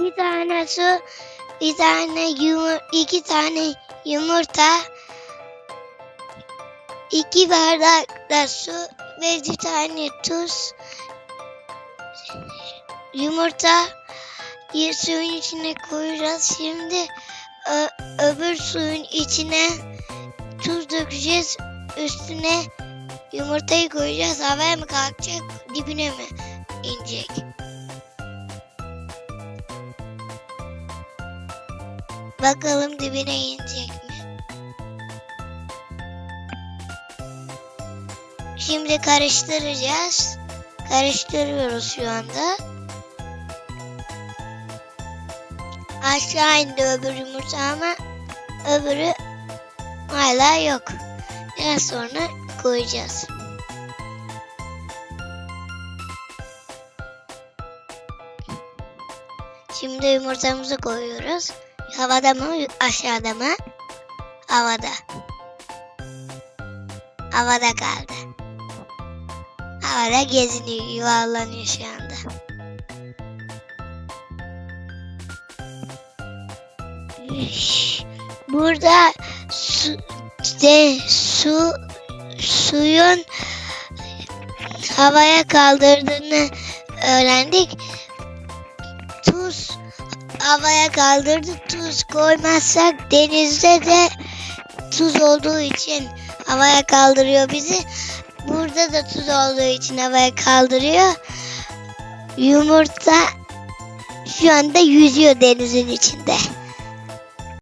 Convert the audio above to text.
bir tane su, bir tane yumur, iki tane yumurta, iki bardak da su ve bir tane tuz, yumurta suyun içine koyacağız. Şimdi öbür suyun içine tuz dökeceğiz. Üstüne yumurtayı koyacağız. Havaya mı kalkacak, dibine mi inecek? Bakalım dibine inecek mi? Şimdi karıştıracağız. Karıştırıyoruz şu anda. Aşağı indi öbür yumurta ama öbürü hala yok. Biraz sonra koyacağız. Şimdi yumurtamızı koyuyoruz. Havada mı aşağıda mı? Havada. Havada kaldı. Havada geziniyor, yuvarlanıyor şu anda. Burada su, de, su suyun havaya kaldırdığını öğrendik. Tuz havaya kaldırdı. Tuz koymazsak denizde de tuz olduğu için havaya kaldırıyor bizi. Burada da tuz olduğu için havaya kaldırıyor. Yumurta şu anda yüzüyor denizin içinde.